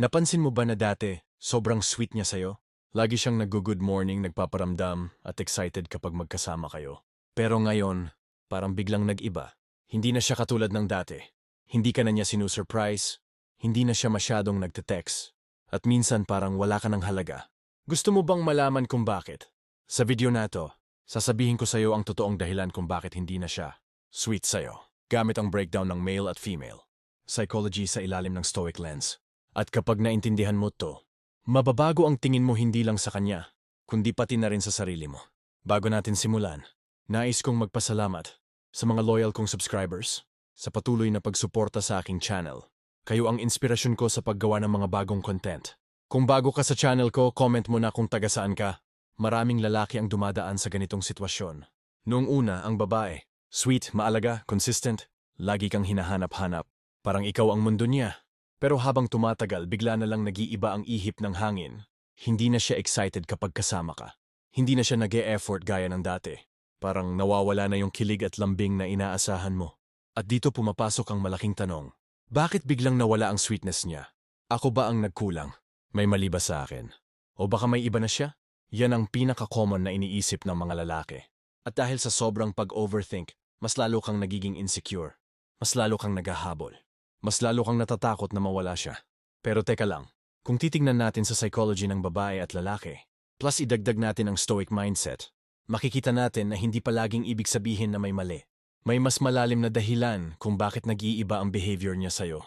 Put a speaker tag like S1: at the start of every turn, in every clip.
S1: Napansin mo ba na dati, sobrang sweet niya sa'yo? Lagi siyang nag-good morning, nagpaparamdam, at excited kapag magkasama kayo. Pero ngayon, parang biglang nag-iba. Hindi na siya katulad ng dati. Hindi ka na niya sinusurprise, hindi na siya masyadong nagte-text, at minsan parang wala ka ng halaga. Gusto mo bang malaman kung bakit? Sa video na to, sasabihin ko sa'yo ang totoong dahilan kung bakit hindi na siya sweet sa'yo. Gamit ang breakdown ng male at female. Psychology sa ilalim ng stoic lens. At kapag naintindihan mo to, mababago ang tingin mo hindi lang sa kanya, kundi pati na rin sa sarili mo. Bago natin simulan, nais kong magpasalamat sa mga loyal kong subscribers sa patuloy na pagsuporta sa aking channel. Kayo ang inspirasyon ko sa paggawa ng mga bagong content. Kung bago ka sa channel ko, comment mo na kung taga saan ka. Maraming lalaki ang dumadaan sa ganitong sitwasyon. Noong una, ang babae. Sweet, maalaga, consistent, lagi kang hinahanap-hanap. Parang ikaw ang mundo niya. Pero habang tumatagal, bigla na lang nag-iiba ang ihip ng hangin. Hindi na siya excited kapag kasama ka. Hindi na siya nag effort gaya ng dati. Parang nawawala na yung kilig at lambing na inaasahan mo. At dito pumapasok ang malaking tanong. Bakit biglang nawala ang sweetness niya? Ako ba ang nagkulang? May mali ba sa akin? O baka may iba na siya? Yan ang pinaka-common na iniisip ng mga lalaki. At dahil sa sobrang pag-overthink, mas lalo kang nagiging insecure. Mas lalo kang naghahabol. Mas lalo kang natatakot na mawala siya. Pero teka lang, kung titingnan natin sa psychology ng babae at lalaki, plus idagdag natin ang stoic mindset, makikita natin na hindi palaging ibig sabihin na may mali. May mas malalim na dahilan kung bakit nag-iiba ang behavior niya sa'yo.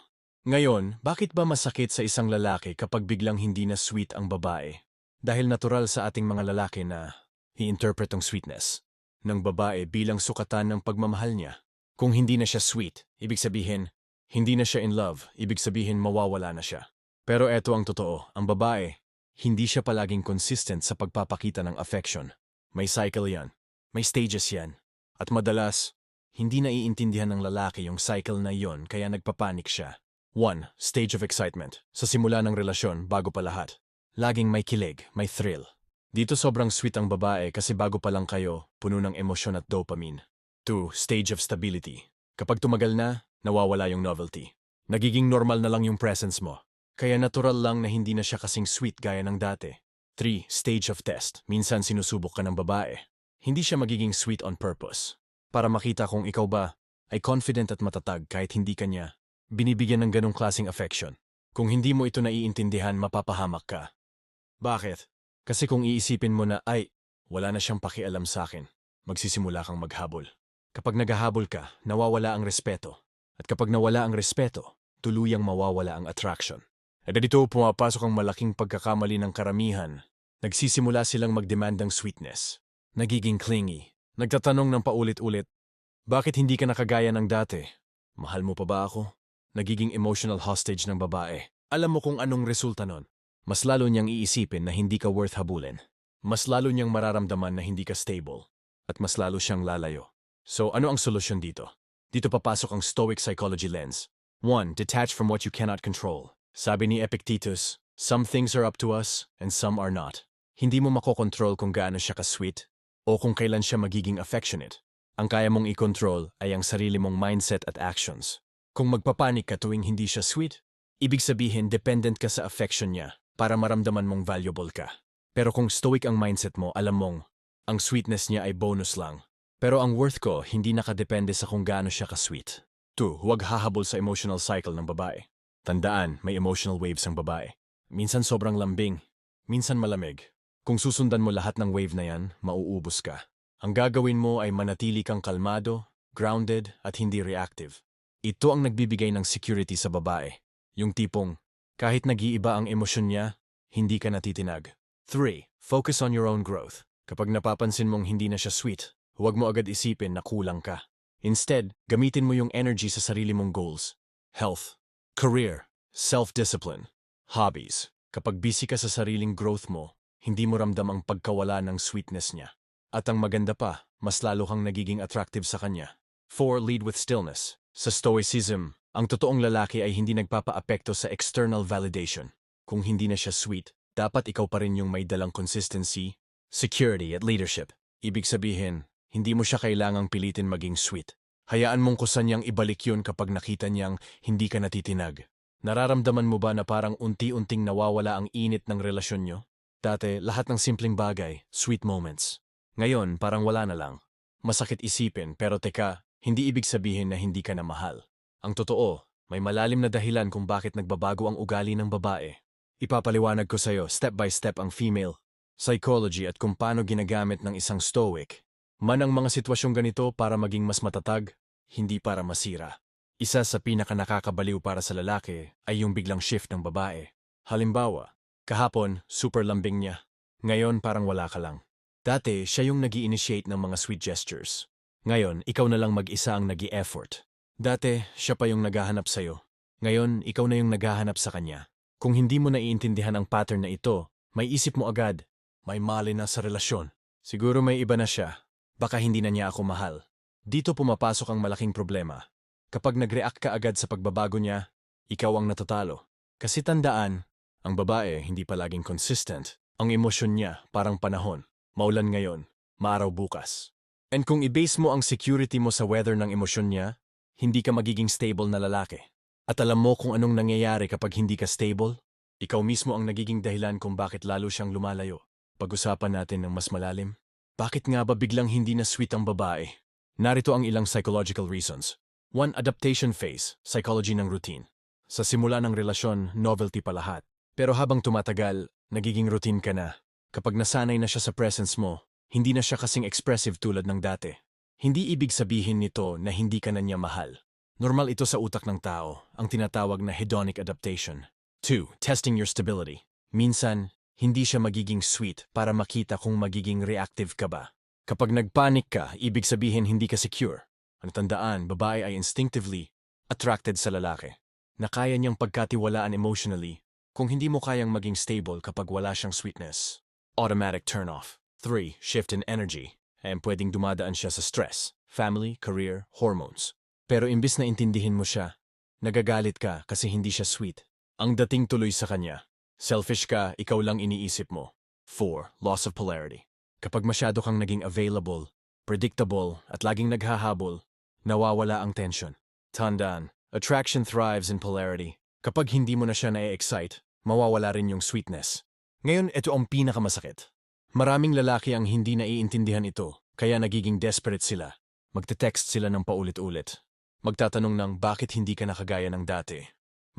S1: Ngayon, bakit ba masakit sa isang lalaki kapag biglang hindi na sweet ang babae? Dahil natural sa ating mga lalaki na i-interpret ang sweetness ng babae bilang sukatan ng pagmamahal niya. Kung hindi na siya sweet, ibig sabihin, hindi na siya in love, ibig sabihin mawawala na siya. Pero eto ang totoo, ang babae, hindi siya palaging consistent sa pagpapakita ng affection. May cycle yan, may stages yan. At madalas, hindi naiintindihan ng lalaki yung cycle na yon kaya nagpapanik siya. 1. Stage of excitement. Sa simula ng relasyon, bago pa lahat. Laging may kilig, may thrill. Dito sobrang sweet ang babae kasi bago pa lang kayo, puno ng emosyon at dopamine. 2. Stage of stability. Kapag tumagal na, nawawala yung novelty. Nagiging normal na lang yung presence mo. Kaya natural lang na hindi na siya kasing sweet gaya ng dati. 3. Stage of test. Minsan sinusubok ka ng babae. Hindi siya magiging sweet on purpose. Para makita kung ikaw ba ay confident at matatag kahit hindi ka niya binibigyan ng ganong klaseng affection. Kung hindi mo ito naiintindihan, mapapahamak ka. Bakit? Kasi kung iisipin mo na, ay, wala na siyang pakialam sa akin, magsisimula kang maghabol. Kapag naghahabol ka, nawawala ang respeto. At kapag nawala ang respeto, tuluyang mawawala ang attraction. At dito pumapasok ang malaking pagkakamali ng karamihan. Nagsisimula silang mag-demand ng sweetness. Nagiging clingy. Nagtatanong ng paulit-ulit, Bakit hindi ka nakagaya ng dati? Mahal mo pa ba ako? Nagiging emotional hostage ng babae. Alam mo kung anong resulta nun. Mas lalo niyang iisipin na hindi ka worth habulin. Mas lalo niyang mararamdaman na hindi ka stable. At mas lalo siyang lalayo. So ano ang solusyon dito? Dito papasok ang Stoic Psychology lens. 1. Detach from what you cannot control. Sabi ni Epictetus, some things are up to us and some are not. Hindi mo makokontrol kung gaano siya ka-sweet o kung kailan siya magiging affectionate. Ang kaya mong i-control ay ang sarili mong mindset at actions. Kung magpapanik ka tuwing hindi siya sweet, ibig sabihin dependent ka sa affection niya para maramdaman mong valuable ka. Pero kung stoic ang mindset mo, alam mong ang sweetness niya ay bonus lang. Pero ang worth ko hindi nakadepende sa kung gaano siya ka-sweet. 2. Huwag hahabol sa emotional cycle ng babae. Tandaan, may emotional waves ang babae. Minsan sobrang lambing, minsan malamig. Kung susundan mo lahat ng wave na yan, mauubos ka. Ang gagawin mo ay manatili kang kalmado, grounded, at hindi reactive. Ito ang nagbibigay ng security sa babae. Yung tipong, kahit nag-iiba ang emosyon niya, hindi ka natitinag. 3. Focus on your own growth. Kapag napapansin mong hindi na siya sweet, huwag mo agad isipin na kulang ka. Instead, gamitin mo yung energy sa sarili mong goals. Health, career, self-discipline, hobbies. Kapag busy ka sa sariling growth mo, hindi mo ramdam ang pagkawala ng sweetness niya. At ang maganda pa, mas lalo kang nagiging attractive sa kanya. 4. Lead with stillness. Sa Stoicism, ang totoong lalaki ay hindi nagpapaapekto sa external validation. Kung hindi na siya sweet, dapat ikaw pa rin yung may dalang consistency, security at leadership. Ibig sabihin, hindi mo siya kailangang pilitin maging sweet. Hayaan mong kusan niyang ibalik yun kapag nakita niyang hindi ka natitinag. Nararamdaman mo ba na parang unti-unting nawawala ang init ng relasyon nyo? Dati, lahat ng simpleng bagay, sweet moments. Ngayon, parang wala na lang. Masakit isipin, pero teka, hindi ibig sabihin na hindi ka na mahal. Ang totoo, may malalim na dahilan kung bakit nagbabago ang ugali ng babae. Ipapaliwanag ko sa'yo step by step ang female psychology at kung paano ginagamit ng isang stoic. Man ang mga sitwasyong ganito para maging mas matatag, hindi para masira. Isa sa pinaka nakakabaliw para sa lalaki ay yung biglang shift ng babae. Halimbawa, kahapon, super lambing niya. Ngayon parang wala ka lang. Dati, siya yung nag initiate ng mga sweet gestures. Ngayon, ikaw na lang mag-isa ang nag effort Dati, siya pa yung naghahanap sa'yo. Ngayon, ikaw na yung naghahanap sa kanya. Kung hindi mo naiintindihan ang pattern na ito, may isip mo agad, may mali na sa relasyon. Siguro may iba na siya. Baka hindi na niya ako mahal. Dito pumapasok ang malaking problema. Kapag nag-react ka agad sa pagbabago niya, ikaw ang natatalo. Kasi tandaan, ang babae hindi palaging consistent. Ang emosyon niya parang panahon. Maulan ngayon, maaraw bukas. And kung i-base mo ang security mo sa weather ng emosyon niya, hindi ka magiging stable na lalaki. At alam mo kung anong nangyayari kapag hindi ka stable? Ikaw mismo ang nagiging dahilan kung bakit lalo siyang lumalayo. Pag-usapan natin ng mas malalim. Bakit nga ba biglang hindi na sweet ang babae? Narito ang ilang psychological reasons. 1. Adaptation phase, psychology ng routine. Sa simula ng relasyon, novelty pa lahat. Pero habang tumatagal, nagiging routine ka na. Kapag nasanay na siya sa presence mo, hindi na siya kasing expressive tulad ng dati. Hindi ibig sabihin nito na hindi ka na niya mahal. Normal ito sa utak ng tao, ang tinatawag na hedonic adaptation. 2. Testing your stability. Minsan, hindi siya magiging sweet para makita kung magiging reactive ka ba. Kapag nagpanik ka, ibig sabihin hindi ka secure. Ang tandaan, babae ay instinctively attracted sa lalaki, na kaya niyang pagkatiwalaan emotionally kung hindi mo kayang maging stable kapag wala siyang sweetness. Automatic turn-off. 3. Shift in energy. Ay pwedeng dumadaan siya sa stress, family, career, hormones. Pero imbis na intindihin mo siya, nagagalit ka kasi hindi siya sweet. Ang dating tuloy sa kanya. Selfish ka, ikaw lang iniisip mo. 4. Loss of polarity. Kapag masyado kang naging available, predictable, at laging naghahabol, nawawala ang tension. Tandaan, attraction thrives in polarity. Kapag hindi mo na siya na-excite, mawawala rin yung sweetness. Ngayon, ito ang pinakamasakit. Maraming lalaki ang hindi naiintindihan ito, kaya nagiging desperate sila. Magte-text sila ng paulit-ulit. Magtatanong ng bakit hindi ka nakagaya ng dati.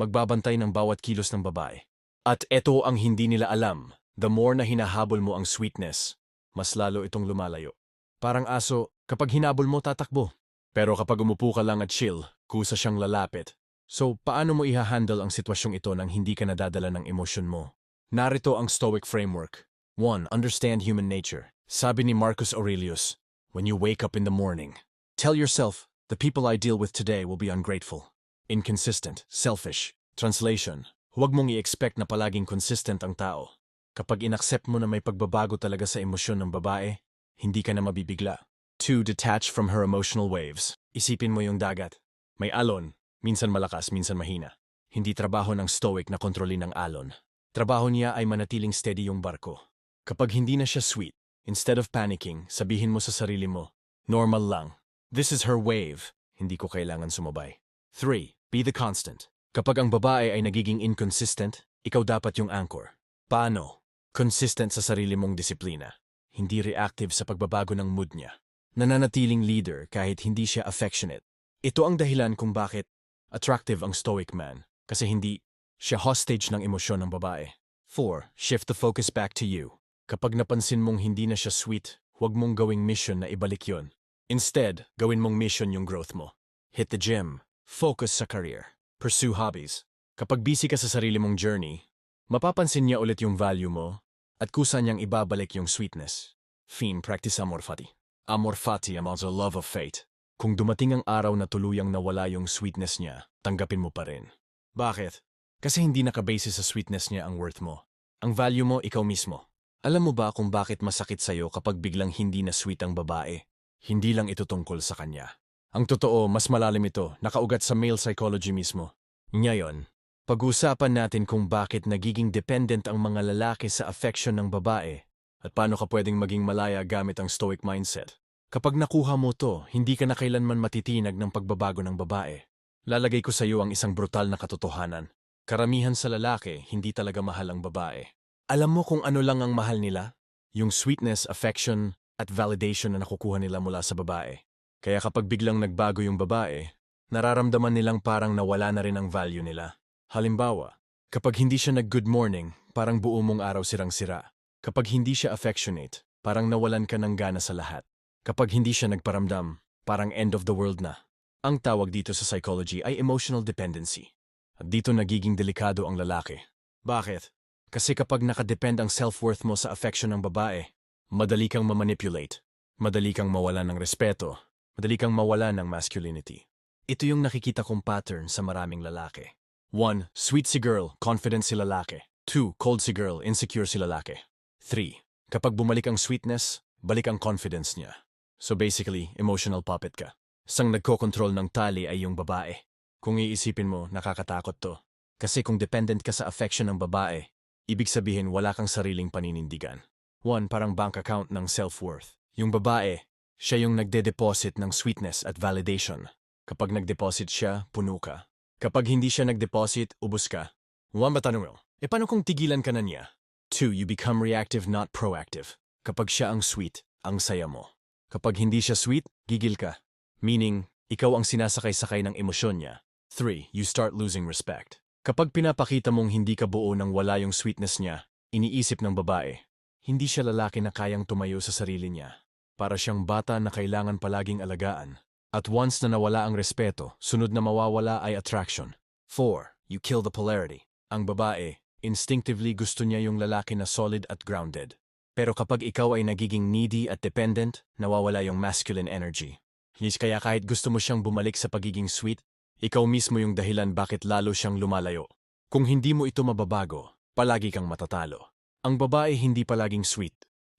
S1: Magbabantay ng bawat kilos ng babae. At ito ang hindi nila alam. The more na hinahabol mo ang sweetness, mas lalo itong lumalayo. Parang aso, kapag hinabol mo, tatakbo. Pero kapag umupo ka lang at chill, kusa siyang lalapit. So, paano mo ihahandle ang sitwasyong ito nang hindi ka nadadala ng emosyon mo? Narito ang Stoic Framework. 1. Understand human nature. Sabi ni Marcus Aurelius, When you wake up in the morning, tell yourself, the people I deal with today will be ungrateful, inconsistent, selfish. Translation, huwag mong i-expect na palaging consistent ang tao. Kapag inaccept mo na may pagbabago talaga sa emosyon ng babae, hindi ka na mabibigla. 2. Detach from her emotional waves. Isipin mo yung dagat. May alon, minsan malakas, minsan mahina. Hindi trabaho ng stoic na kontrolin ang alon. Trabaho niya ay manatiling steady yung barko. Kapag hindi na siya sweet, instead of panicking, sabihin mo sa sarili mo, normal lang. This is her wave. Hindi ko kailangan sumabay. 3. Be the constant. Kapag ang babae ay nagiging inconsistent, ikaw dapat yung anchor. Paano? Consistent sa sarili mong disiplina. Hindi reactive sa pagbabago ng mood niya nananatiling leader kahit hindi siya affectionate. Ito ang dahilan kung bakit attractive ang stoic man, kasi hindi siya hostage ng emosyon ng babae. 4. Shift the focus back to you. Kapag napansin mong hindi na siya sweet, huwag mong gawing mission na ibalik yon. Instead, gawin mong mission yung growth mo. Hit the gym. Focus sa career. Pursue hobbies. Kapag busy ka sa sarili mong journey, mapapansin niya ulit yung value mo at kusa niyang ibabalik yung sweetness. Fiend practice amor fati. Amor fati am also love of fate. Kung dumating ang araw na tuluyang nawala yung sweetness niya, tanggapin mo pa rin. Bakit? Kasi hindi nakabase sa sweetness niya ang worth mo. Ang value mo, ikaw mismo. Alam mo ba kung bakit masakit sa'yo kapag biglang hindi na sweet ang babae? Hindi lang ito tungkol sa kanya. Ang totoo, mas malalim ito, nakaugat sa male psychology mismo. Ngayon, pag-usapan natin kung bakit nagiging dependent ang mga lalaki sa affection ng babae at paano ka pwedeng maging malaya gamit ang stoic mindset? Kapag nakuha mo to, hindi ka na kailanman matitinag ng pagbabago ng babae. Lalagay ko sa iyo ang isang brutal na katotohanan. Karamihan sa lalaki, hindi talaga mahal ang babae. Alam mo kung ano lang ang mahal nila? Yung sweetness, affection, at validation na nakukuha nila mula sa babae. Kaya kapag biglang nagbago yung babae, nararamdaman nilang parang nawala na rin ang value nila. Halimbawa, kapag hindi siya nag-good morning, parang buo mong araw sirang-sira. Kapag hindi siya affectionate, parang nawalan ka ng gana sa lahat. Kapag hindi siya nagparamdam, parang end of the world na. Ang tawag dito sa psychology ay emotional dependency. At dito nagiging delikado ang lalaki. Bakit? Kasi kapag nakadepend ang self-worth mo sa affection ng babae, madali kang mamanipulate, madali kang mawala ng respeto, madali kang mawala ng masculinity. Ito yung nakikita kong pattern sa maraming lalaki. 1. Sweet si girl, confident si lalaki. 2. Cold si girl, insecure si lalaki. 3. Kapag bumalik ang sweetness, balik ang confidence niya. So basically, emotional puppet ka. Sang nagkokontrol ng tali ay yung babae. Kung iisipin mo, nakakatakot to. Kasi kung dependent ka sa affection ng babae, ibig sabihin wala kang sariling paninindigan. One, parang bank account ng self-worth. Yung babae, siya yung nagde-deposit ng sweetness at validation. Kapag nag-deposit siya, puno ka. Kapag hindi siya nag-deposit, ubos ka. One, matanong mo, e paano kung tigilan ka na niya? Two, you become reactive not proactive. Kapag siya ang sweet, ang saya mo. Kapag hindi siya sweet, gigil ka. Meaning, ikaw ang sinasakay-sakay ng emosyon niya. Three, you start losing respect. Kapag pinapakita mong hindi ka buo nang wala yung sweetness niya, iniisip ng babae, hindi siya lalaki na kayang tumayo sa sarili niya. Para siyang bata na kailangan palaging alagaan. At once na nawala ang respeto, sunod na mawawala ay attraction. 4. You kill the polarity. Ang babae, instinctively gusto niya yung lalaki na solid at grounded. Pero kapag ikaw ay nagiging needy at dependent, nawawala yung masculine energy. Yes, kaya kahit gusto mo siyang bumalik sa pagiging sweet, ikaw mismo yung dahilan bakit lalo siyang lumalayo. Kung hindi mo ito mababago, palagi kang matatalo. Ang babae hindi palaging sweet,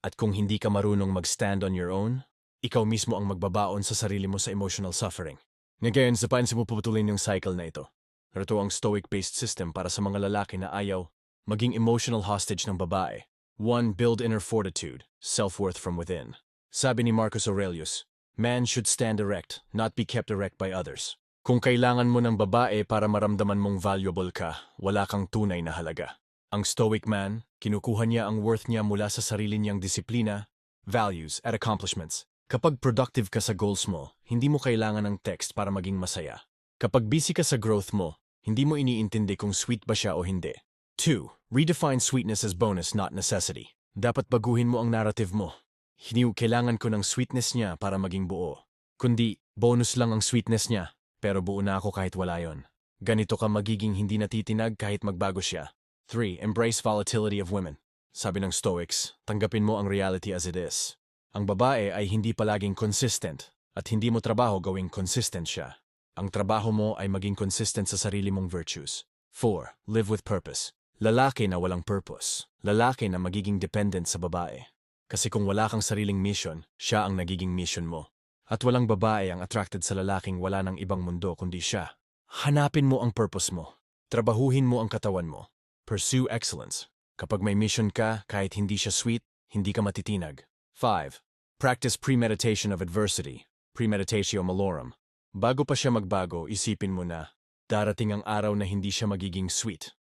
S1: at kung hindi ka marunong mag-stand on your own, ikaw mismo ang magbabaon sa sarili mo sa emotional suffering. Ngayon, sa paansin mo puputulin yung cycle na ito. Ito ang stoic-based system para sa mga lalaki na ayaw maging emotional hostage ng babae. 1. Build inner fortitude, self-worth from within. Sabi ni Marcus Aurelius, Man should stand erect, not be kept erect by others. Kung kailangan mo ng babae para maramdaman mong valuable ka, wala kang tunay na halaga. Ang stoic man, kinukuha niya ang worth niya mula sa sarili niyang disiplina, values, at accomplishments. Kapag productive ka sa goals mo, hindi mo kailangan ng text para maging masaya. Kapag busy ka sa growth mo, hindi mo iniintindi kung sweet ba siya o hindi. 2. Redefine sweetness as bonus, not necessity. Dapat baguhin mo ang narrative mo. Hindi kailangan ko ng sweetness niya para maging buo. Kundi, bonus lang ang sweetness niya pero buo na ako kahit wala yon. Ganito ka magiging hindi natitinag kahit magbago siya. 3. Embrace volatility of women. Sabi ng Stoics, tanggapin mo ang reality as it is. Ang babae ay hindi palaging consistent at hindi mo trabaho gawing consistent siya. Ang trabaho mo ay maging consistent sa sarili mong virtues. 4. Live with purpose. Lalaki na walang purpose. Lalaki na magiging dependent sa babae. Kasi kung wala kang sariling mission, siya ang nagiging mission mo. At walang babae ang attracted sa lalaking wala ng ibang mundo kundi siya. Hanapin mo ang purpose mo. Trabahuhin mo ang katawan mo. Pursue excellence. Kapag may mission ka, kahit hindi siya sweet, hindi ka matitinag. 5. Practice premeditation of adversity. Premeditatio malorum. Bago pa siya magbago, isipin mo na, darating ang araw na hindi siya magiging sweet.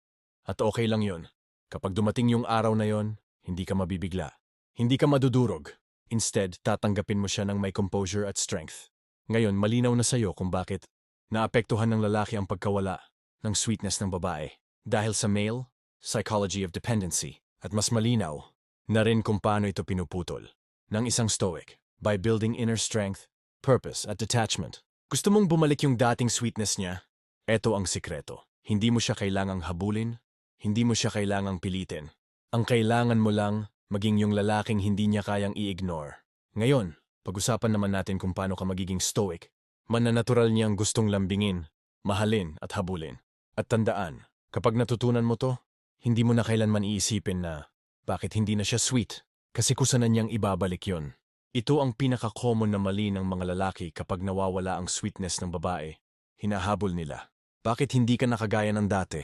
S1: At okay lang yon. Kapag dumating yung araw na yon, hindi ka mabibigla. Hindi ka madudurog. Instead, tatanggapin mo siya ng may composure at strength. Ngayon, malinaw na sa'yo kung bakit naapektuhan ng lalaki ang pagkawala ng sweetness ng babae. Dahil sa male, psychology of dependency, at mas malinaw na rin kung paano ito pinuputol ng isang stoic by building inner strength, purpose at detachment. Gusto mong bumalik yung dating sweetness niya? Ito ang sikreto. Hindi mo siya kailangang habulin, hindi mo siya kailangang pilitin. Ang kailangan mo lang maging yung lalaking hindi niya kayang i-ignore. Ngayon, pag-usapan naman natin kung paano ka magiging stoic. Mananatural niyang gustong lambingin, mahalin at habulin. At tandaan, kapag natutunan mo to, hindi mo na kailanman iisipin na bakit hindi na siya sweet kasi kusanan niyang ibabalik yon. Ito ang pinaka-common na mali ng mga lalaki kapag nawawala ang sweetness ng babae. Hinahabol nila. Bakit hindi ka nakagaya ng dati?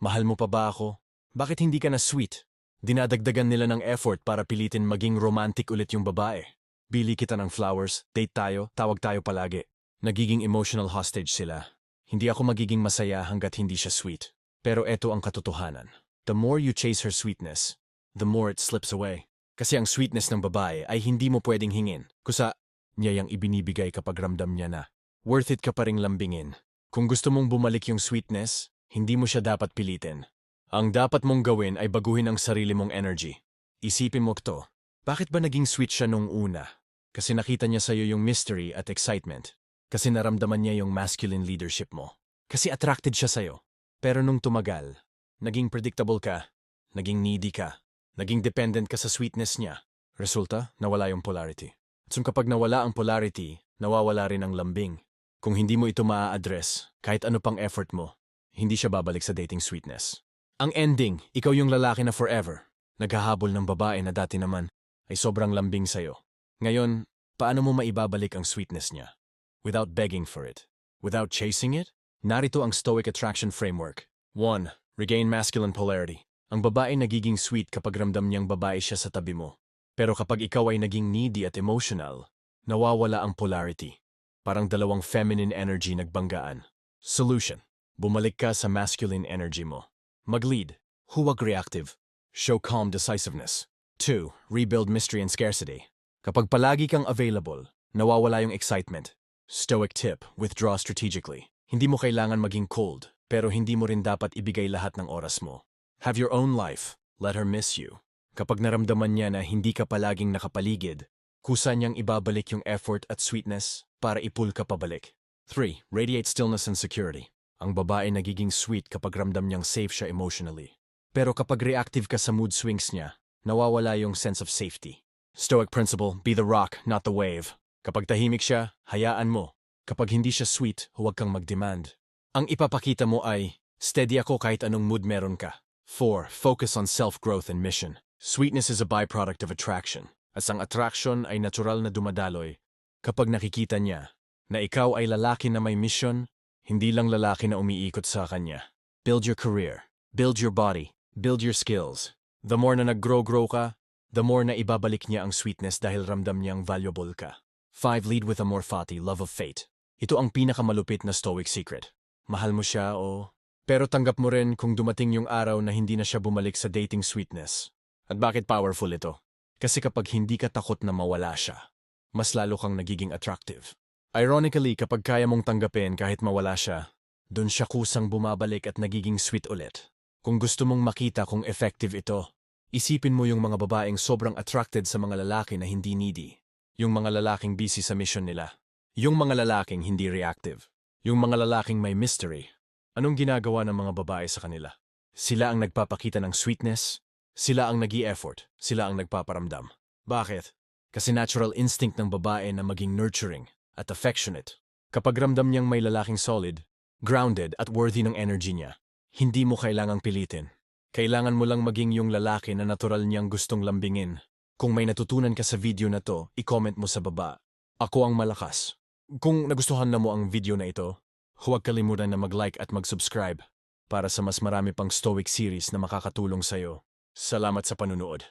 S1: Mahal mo pa ba ako? Bakit hindi ka na sweet? Dinadagdagan nila ng effort para pilitin maging romantic ulit yung babae. Bili kita ng flowers, date tayo, tawag tayo palagi. Nagiging emotional hostage sila. Hindi ako magiging masaya hanggat hindi siya sweet. Pero eto ang katotohanan. The more you chase her sweetness, the more it slips away. Kasi ang sweetness ng babae ay hindi mo pwedeng hingin. Kusa, niya yung ibinibigay kapag ramdam niya na. Worth it ka pa ring lambingin. Kung gusto mong bumalik yung sweetness, hindi mo siya dapat pilitin. Ang dapat mong gawin ay baguhin ang sarili mong energy. Isipin mo to, bakit ba naging sweet siya nung una? Kasi nakita niya sa'yo yung mystery at excitement. Kasi naramdaman niya yung masculine leadership mo. Kasi attracted siya sa'yo. Pero nung tumagal, naging predictable ka, naging needy ka, naging dependent ka sa sweetness niya. Resulta, nawala yung polarity. At kapag nawala ang polarity, nawawala rin ang lambing. Kung hindi mo ito maa-address, kahit ano pang effort mo, hindi siya babalik sa dating sweetness. Ang ending, ikaw yung lalaki na forever. Naghahabol ng babae na dati naman ay sobrang lambing sa'yo. Ngayon, paano mo maibabalik ang sweetness niya? Without begging for it. Without chasing it? Narito ang Stoic Attraction Framework. 1. Regain masculine polarity. Ang babae nagiging sweet kapag ramdam niyang babae siya sa tabi mo. Pero kapag ikaw ay naging needy at emotional, nawawala ang polarity. Parang dalawang feminine energy nagbanggaan. Solution. Bumalik ka sa masculine energy mo. Mag-lead. Huwag reactive. Show calm decisiveness. 2. Rebuild mystery and scarcity. Kapag palagi kang available, nawawala yung excitement. Stoic tip, withdraw strategically. Hindi mo kailangan maging cold, pero hindi mo rin dapat ibigay lahat ng oras mo. Have your own life. Let her miss you. Kapag naramdaman niya na hindi ka palaging nakapaligid, kusa niyang ibabalik yung effort at sweetness para ipul ka pabalik. 3. Radiate stillness and security. Ang babae nagiging sweet kapag ramdam niyang safe siya emotionally. Pero kapag reactive ka sa mood swings niya, nawawala yung sense of safety. Stoic principle, be the rock, not the wave. Kapag tahimik siya, hayaan mo. Kapag hindi siya sweet, huwag kang mag-demand. Ang ipapakita mo ay, steady ako kahit anong mood meron ka. 4. Focus on self-growth and mission. Sweetness is a byproduct of attraction. At ang attraction ay natural na dumadaloy kapag nakikita niya na ikaw ay lalaki na may mission, hindi lang lalaki na umiikot sa kanya. Build your career. Build your body. Build your skills. The more na nag-grow-grow ka, the more na ibabalik niya ang sweetness dahil ramdam niyang valuable ka. 5. Lead with a morphati, love of fate. Ito ang pinakamalupit na stoic secret. Mahal mo siya o... Pero tanggap mo rin kung dumating yung araw na hindi na siya bumalik sa dating sweetness. At bakit powerful ito? Kasi kapag hindi ka takot na mawala siya, mas lalo kang nagiging attractive. Ironically, kapag kaya mong tanggapin kahit mawala siya, doon siya kusang bumabalik at nagiging sweet ulit. Kung gusto mong makita kung effective ito, isipin mo yung mga babaeng sobrang attracted sa mga lalaki na hindi needy. Yung mga lalaking busy sa mission nila. Yung mga lalaking hindi reactive. Yung mga lalaking may mystery. Anong ginagawa ng mga babae sa kanila? Sila ang nagpapakita ng sweetness, sila ang nag effort sila ang nagpaparamdam. Bakit? Kasi natural instinct ng babae na maging nurturing at affectionate. Kapag ramdam niyang may lalaking solid, grounded at worthy ng energy niya, hindi mo kailangang pilitin. Kailangan mo lang maging yung lalaki na natural niyang gustong lambingin. Kung may natutunan ka sa video na to, i-comment mo sa baba. Ako ang malakas. Kung nagustuhan na mo ang video na ito, huwag kalimutan na mag-like at mag-subscribe para sa mas marami pang Stoic series na makakatulong sa'yo. Salamat sa panunood.